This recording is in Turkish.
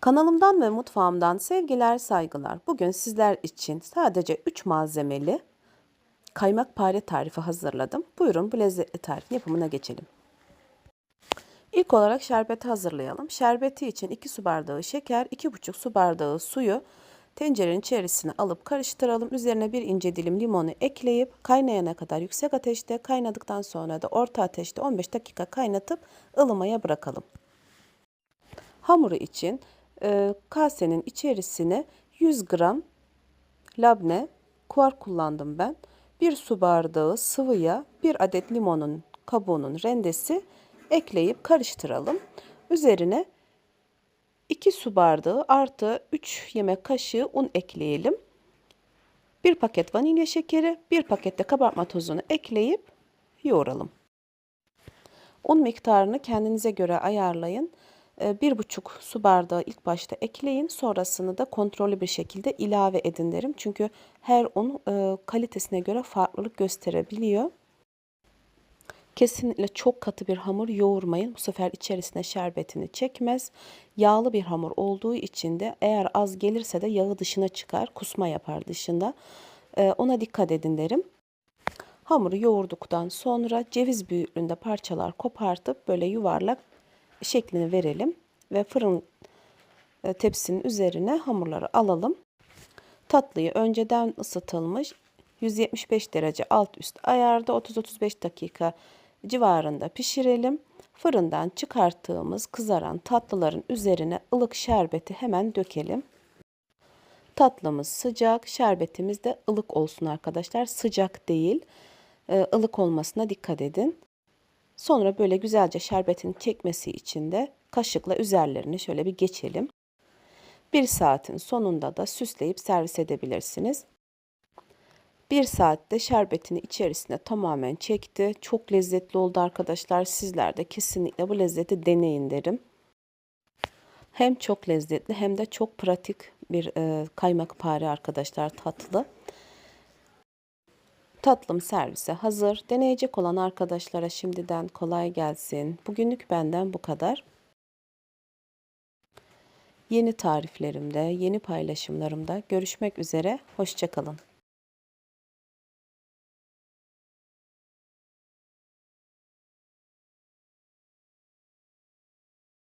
Kanalımdan ve mutfağımdan sevgiler, saygılar. Bugün sizler için sadece 3 malzemeli kaymak pare tarifi hazırladım. Buyurun bu lezzetli tarifin yapımına geçelim. İlk olarak şerbeti hazırlayalım. Şerbeti için 2 su bardağı şeker, 2,5 su bardağı suyu tencerenin içerisine alıp karıştıralım. Üzerine bir ince dilim limonu ekleyip kaynayana kadar yüksek ateşte, kaynadıktan sonra da orta ateşte 15 dakika kaynatıp ılımaya bırakalım. Hamuru için e, kasenin içerisine 100 gram labne kuar kullandım ben. 1 su bardağı sıvı yağ, 1 adet limonun kabuğunun rendesi ekleyip karıştıralım. Üzerine 2 su bardağı artı 3 yemek kaşığı un ekleyelim. 1 paket vanilya şekeri, 1 paket de kabartma tozunu ekleyip yoğuralım. Un miktarını kendinize göre ayarlayın. 1,5 su bardağı ilk başta ekleyin. Sonrasını da kontrollü bir şekilde ilave edin derim. Çünkü her un e, kalitesine göre farklılık gösterebiliyor. Kesinlikle çok katı bir hamur yoğurmayın. Bu sefer içerisine şerbetini çekmez. Yağlı bir hamur olduğu için de eğer az gelirse de yağı dışına çıkar. Kusma yapar dışında. E, ona dikkat edin derim. Hamuru yoğurduktan sonra ceviz büyüklüğünde parçalar kopartıp böyle yuvarlak şeklini verelim ve fırın e, tepsinin üzerine hamurları alalım. Tatlıyı önceden ısıtılmış 175 derece alt üst ayarda 30-35 dakika civarında pişirelim. Fırından çıkarttığımız kızaran tatlıların üzerine ılık şerbeti hemen dökelim. Tatlımız sıcak, şerbetimiz de ılık olsun arkadaşlar. Sıcak değil, e, ılık olmasına dikkat edin. Sonra böyle güzelce şerbetin çekmesi için de kaşıkla üzerlerini şöyle bir geçelim. Bir saatin sonunda da süsleyip servis edebilirsiniz. Bir saatte şerbetini içerisine tamamen çekti. Çok lezzetli oldu arkadaşlar. Sizler de kesinlikle bu lezzeti deneyin derim. Hem çok lezzetli hem de çok pratik bir e, kaymak pare arkadaşlar tatlı. Tatlım servise hazır. Deneyecek olan arkadaşlara şimdiden kolay gelsin. Bugünlük benden bu kadar. Yeni tariflerimde, yeni paylaşımlarımda görüşmek üzere. Hoşçakalın.